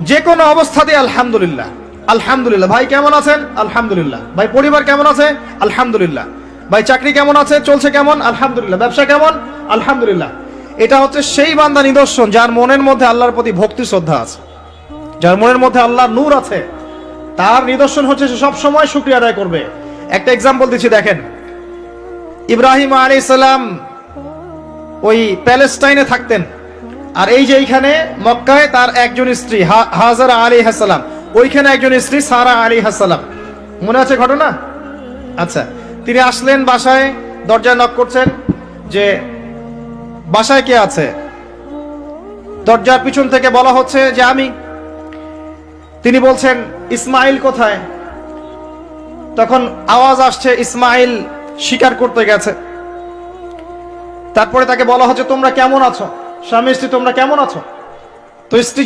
যে কোনো অবস্থাতে আলহামদুলিল্লাহ। আলহামদুলিল্লাহ। ভাই কেমন আছেন? আলহামদুলিল্লাহ। ভাই পরিবার কেমন আছে? আলহামদুলিল্লাহ। ভাই চাকরি কেমন আছে? চলছে কেমন? আলহামদুলিল্লাহ। ব্যবসা কেমন? আলহামদুলিল্লাহ। এটা হচ্ছে সেই বান্দা নিদর্শন, যার মনের মধ্যে আল্লাহর প্রতি ভক্তি শ্রদ্ধা আছে। যার মনের মধ্যে আল্লাহর নূর আছে। তার নিদর্শন হচ্ছে সে সব সময় শুক্রিয়া আদায় করবে। একটা এক্সাম্পল দিচ্ছি, দেখেন। ইব্রাহিম আলী সালাম ওই প্যালেস্টাইনে থাকতেন। আর এই যে এইখানে মক্কায় তার একজন স্ত্রী হাজারা আলী হাসালাম ওইখানে একজন স্ত্রী, সারা আলী হাসালাম মনে আছে ঘটনা? আচ্ছা তিনি আসলেন বাসায়, দরজায় নক করছেন, যে বাসায় কে আছে? দরজার পিছন থেকে বলা হচ্ছে যে আমি। তিনি বলছেন, ইসমাইল কোথায়? তখন আওয়াজ আসছে, ইসমাইল শিকার করতে গেছে। তারপরে তাকে বলা হচ্ছে, তোমরা কেমন আছো? স্বামী স্ত্রী তোমরা কেমন আছো? তো স্ত্রী